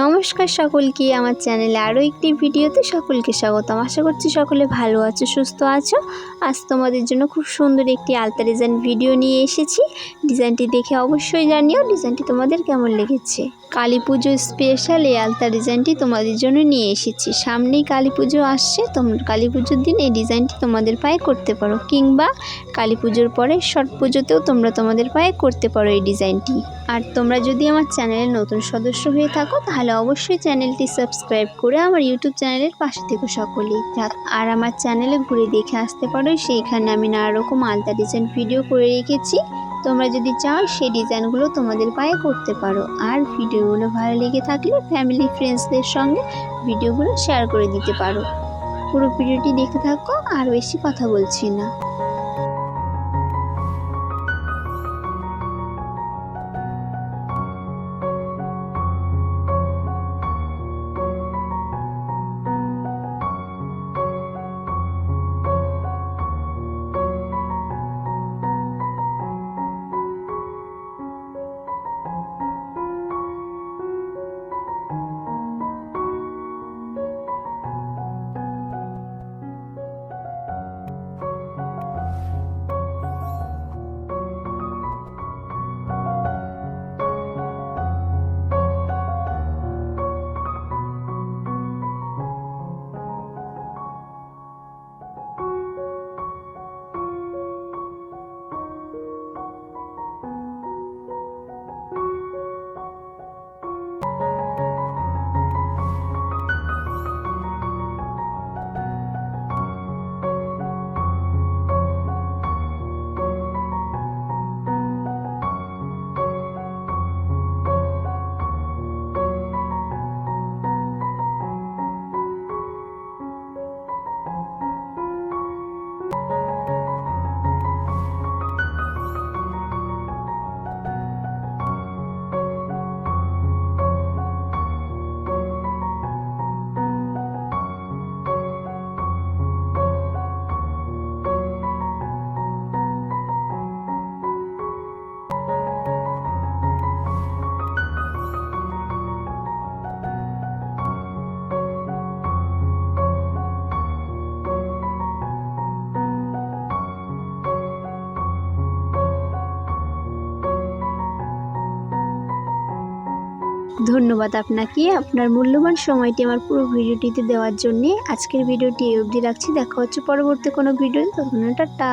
নমস্কার সকলকে, আমার চ্যানেলে আরও একটি ভিডিওতে সকলকে স্বাগতম। আশা করছি সকলে ভালো আছো, সুস্থ আছো। আজ তোমাদের জন্য খুব সুন্দর একটি আলতা ডিজাইন ভিডিও নিয়ে এসেছি। ডিজাইনটি দেখে অবশ্যই জানিও ডিজাইনটি তোমাদের কেমন লেগেছে। কালী পুজো স্পেশাল এই আলতা ডিজাইনটি তোমাদের জন্য নিয়ে এসেছি। সামনেই কালী পুজো আসছে তোমরা কালী পুজোর দিন এই ডিজাইনটি তোমাদের পায়ে করতে পারো। কিংবা কালী পুজোর পরে ছট পুজোতেও তোমরা তোমাদের পায়ে করতে পারো এই ডিজাইনটি। আর তোমরা যদি আমার চ্যানেলের নতুন সদস্য হয়ে থাকো, তাহলে অবশ্যই চ্যানেলটি সাবস্ক্রাইব করে আমার ইউটিউব চ্যানেলের পাশে থেকে সকলেই। আর আমার চ্যানেলে ঘুরে দেখে আসতে পারো, সেইখানে আমি নানা রকম আলতা ডিজাইন ভিডিও করে রেখেছি। তোমরা যদি চাও, সেই ডিজাইনগুলো তোমাদের পায়ে করতে পারো। আর ভিডিওগুলো ভালো লেগে থাকলে ফ্যামিলি ফ্রেন্ডসদের সঙ্গে ভিডিওগুলো শেয়ার করে দিতে পারো। পুরো ভিডিওটি দেখে থাকো, আর বেশি কথা বলছি না। ধন্যবাদ আপনাকে। আপনার মূল্যবান সময়টি আমার পুরো ভিডিওটিতে দেওয়ার জন্যে আজকের ভিডিওটি এই অবধি রাখছি। দেখা হচ্ছে পরবর্তী কোনো ভিডিও তখন টাটা।